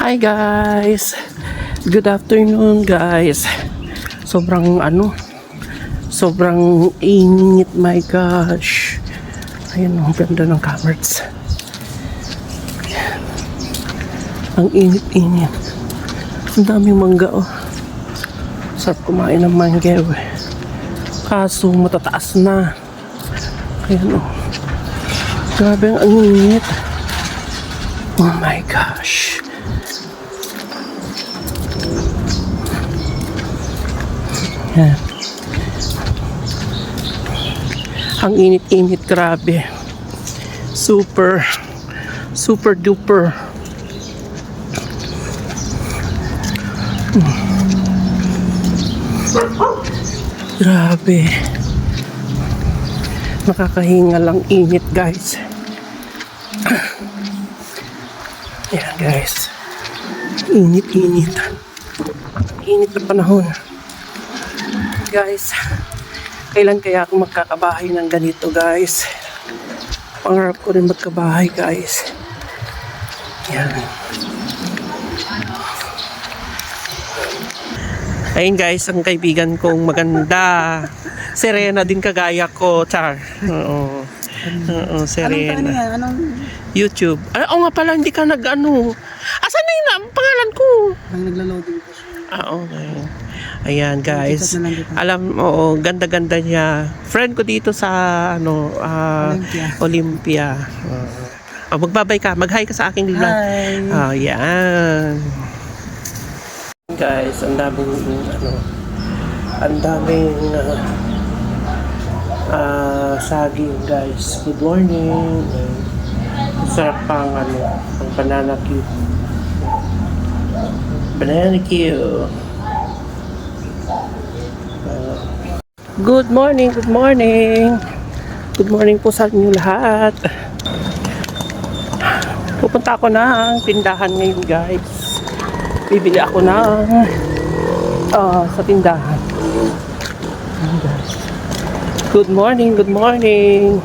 Hi guys! Good afternoon guys! Sobrang ano, sobrang init my gosh. Ayun, ang ganda ng cameras. Ang init-init. Ang daming mangga oh. Sarap kumain ng mangga eh. Kaso matataas na. Ayun oh. Grabe ang init. Oh my gosh. Yan. Ang init-init, grabe. Super, super duper. Grabe. Nakakahinga lang init, guys. Yan, guys. Init-init. Init na panahon guys. Kailan kaya ako magkakabahay ng ganito, guys? Pangarap ko rin magkabahay, guys. Yan. Ayun guys, ang kaibigan kong maganda. Serena din kagaya ko, Char. Oo. Oo, Anong ano Serena. Anong YouTube. Ay, oo nga pala, hindi ka nag-ano. Asan na yung na- pangalan ko? ang naglo-loading siya? Ah, okay. Ayan, guys. Alam, oo, ganda-ganda niya. Friend ko dito sa, ano, ah, Olympia. Olympia. Uh, magbabay ka. Mag-hi ka sa aking vlog. Hi! Ah, yan. Guys, ang daming, ano, ang daming, ah, ah, saging, guys. Good morning. Sarap pang, ano, ang banana cube. Banana cube. Good morning, good morning. Good morning po sa inyo lahat. Pupunta ako ng tindahan ngayon guys. Bibili ako ng ah sa tindahan. Guys. Good morning, good morning.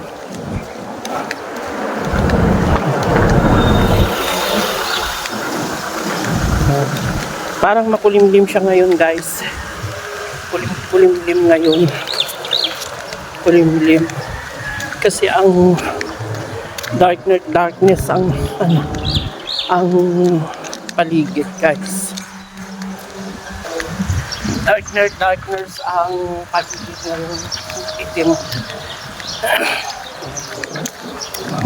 Parang makulimlim siya ngayon guys. Kulim kulimlim ngayon. Kulimlim. Kasi ang darkness darkness ang ano ang paligid guys. Darkness darkness ang paligid ng itim.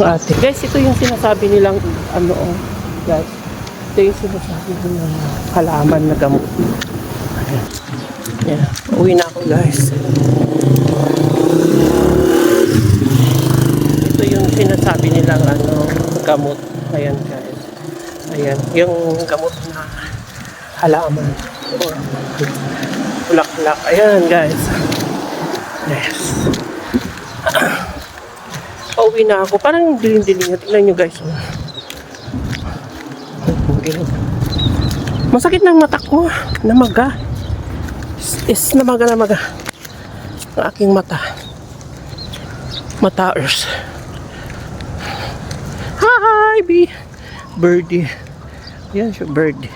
Ate. Guys, ito yung sinasabi nilang ano guys. Ito yung sinasabi nilang halaman na gamot. Yeah. Uwi na ako guys. Ito yung sinasabi nilang ano, gamot. Ayan guys. Ayan, yung gamot na halaman. Or bulaklak. Ayan guys. Yes. Pauwi na ako. Parang dilim-dilim. Tingnan nyo guys. Masakit ng mata ko. Namaga. Is namaga namaga. Ang aking mata. Mataers. Hi, B. Birdie. Yan siya, birdie.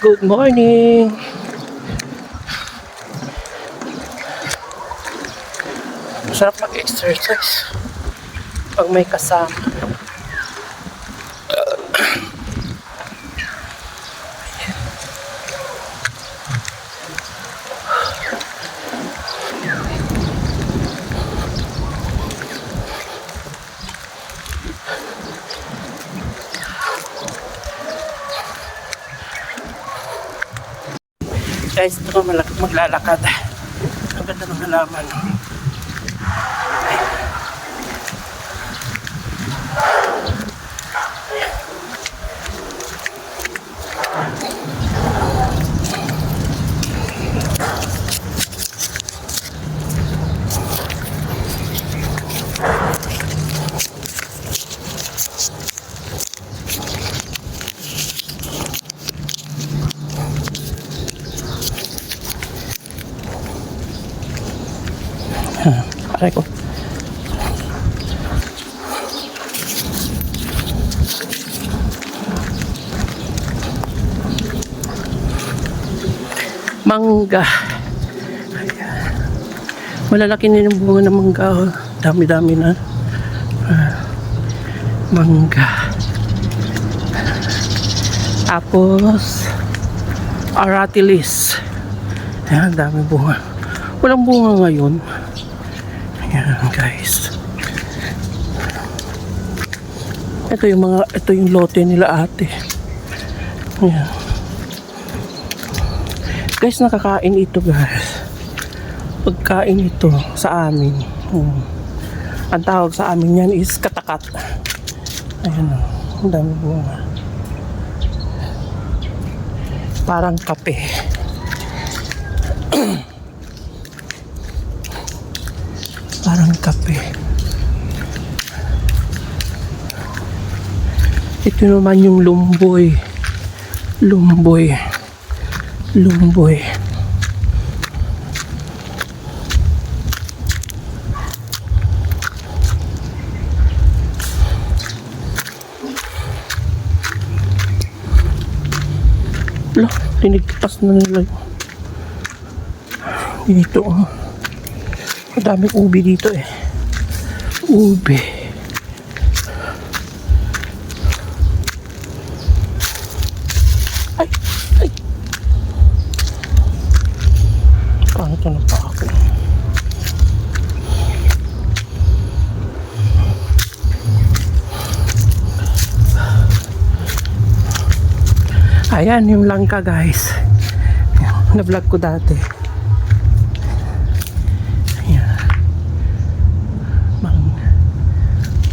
Good morning. Masarap mag-exercise pag may kasama. Guys, ito ko maglalakad. Ang ganda ng halaman. aray. Mangga. Malalaki na yung bunga ng mangga. Oh. Dami-dami na. Uh, mangga. Tapos, aratilis. Ayan, dami bunga. Walang bunga ngayon. Ayan, guys. Ito yung mga, ito yung lote nila ate. Ayan. Guys, nakakain ito guys. Pagkain ito sa amin. Hmm. Ang tawag sa amin yan is katakat. Ayan o. Ang dami bunga. Parang kape. Parang kape. Ito naman yung lumboy. Lumboy. Lumboy. Lo, tinigpas na nila dito. Oh. Ang daming ubi dito eh. Ubi. Ay, ay. Paano ito na pa ako? Ayan, yung langka guys. Na-vlog ko dati. Ayan. Mang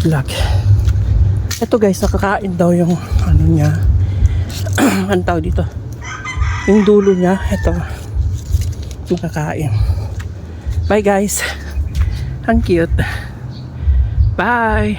vlog. Ito guys, nakakain daw yung ano niya. ano tawag dito? Yung dulo niya, ito. Nakakain. Bye guys. Ang cute. Bye.